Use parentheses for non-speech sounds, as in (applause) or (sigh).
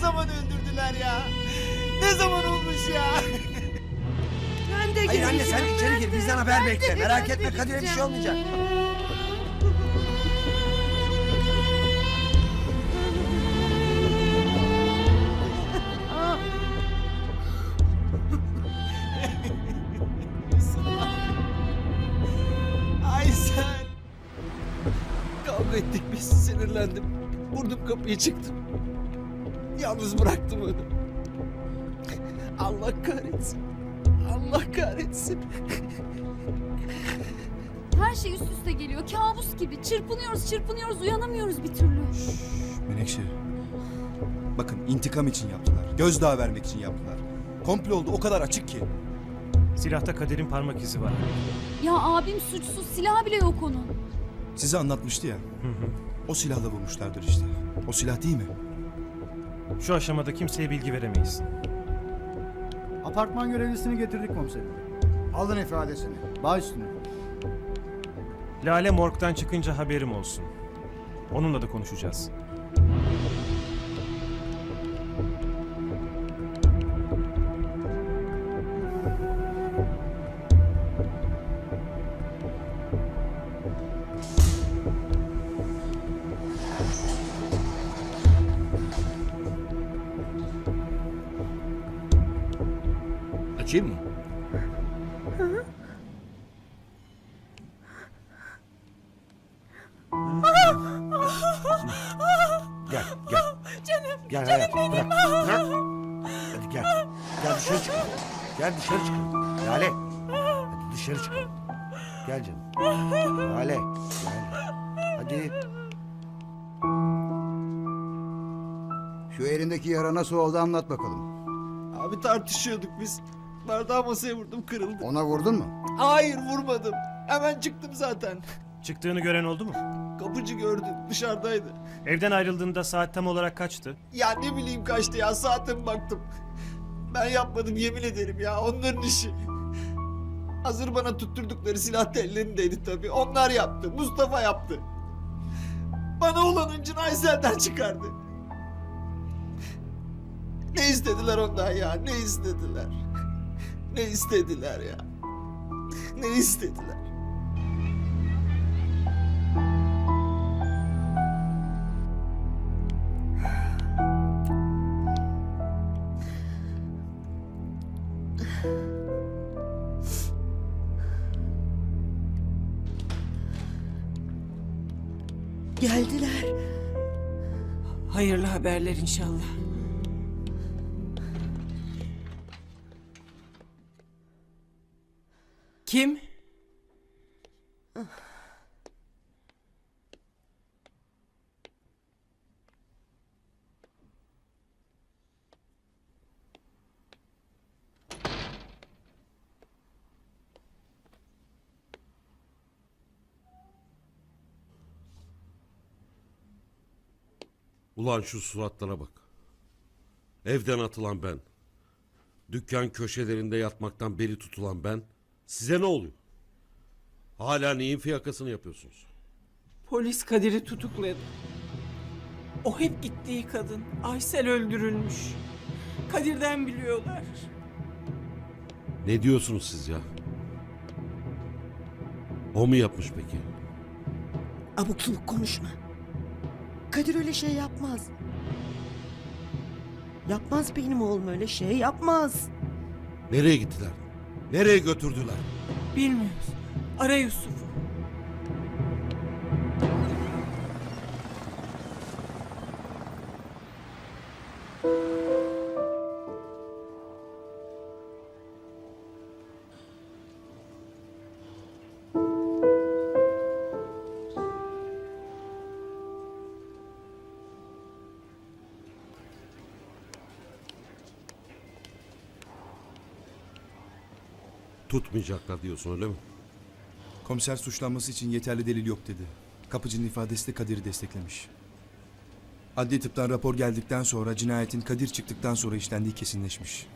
zaman öldürdüler ya? Ne zaman olmuş ya? Ben de Hayır anne sen içeri gir de- bizden haber bekle. Merak etme Kadir'e bir şey olmayacak. (laughs) Aysel. Kavga ettik biz sinirlendim. Vurdum kapıyı çıktım. Yalnız bıraktım onu. Allah kahretsin. Allah kahretsin. Her şey üst üste geliyor. Kabus gibi. Çırpınıyoruz, çırpınıyoruz, uyanamıyoruz bir türlü. Menekşe. Bakın intikam için yaptılar. Gözdağı vermek için yaptılar. Komple oldu o kadar açık ki. Silahta Kader'in parmak izi var. Ya abim suçsuz, silah bile yok onun. Size anlatmıştı ya. O silahla vurmuşlardır işte. O silah değil mi? Şu aşamada kimseye bilgi veremeyiz. Apartman görevlisini getirdik komiserim. Alın ifadesini. Baş üstüne. Lale morgdan çıkınca haberim olsun. Onunla da konuşacağız. Mı? Gel, gel. Canım, gel, canım benim. Bırak, bırak. Hadi gel. Gel dışarı çık. Gel dışarı çık. Lale. Hadi dışarı çık. Gel canım. Lale. Gel. Hadi. Şu elindeki yara nasıl oldu anlat bakalım. Abi tartışıyorduk biz. Bardağı masaya vurdum kırıldı. Ona vurdun mu? Hayır vurmadım. Hemen çıktım zaten. Çıktığını gören oldu mu? Kapıcı gördü dışarıdaydı. Evden ayrıldığında saat tam olarak kaçtı? Ya ne bileyim kaçtı ya saate mi baktım. Ben yapmadım yemin ederim ya onların işi. Hazır bana tutturdukları silah da ellerindeydi tabii. Onlar yaptı. Mustafa yaptı. Bana olan öncün Aysel'den çıkardı. Ne istediler ondan ya? Ne istediler? Ne istediler ya? Ne istediler? Geldiler. Hayırlı haberler inşallah. Kim? Ulan şu suratlara bak. Evden atılan ben. Dükkan köşelerinde yatmaktan beri tutulan ben. Size ne oluyor? Hala neyin fiyakasını yapıyorsunuz? Polis Kadir'i tutukladı. O hep gittiği kadın. Aysel öldürülmüş. Kadir'den biliyorlar. Ne diyorsunuz siz ya? O mu yapmış peki? Abuk subuk konuşma. Kadir öyle şey yapmaz. Yapmaz benim oğlum öyle şey yapmaz. Nereye gittiler? Nereye götürdüler? Bilmiyoruz. Ara Yusuf'u. Tutmayacaklar diyorsun öyle mi? Komiser suçlanması için yeterli delil yok dedi. Kapıcının ifadesi de Kadir'i desteklemiş. Adli tıptan rapor geldikten sonra cinayetin Kadir çıktıktan sonra işlendiği kesinleşmiş.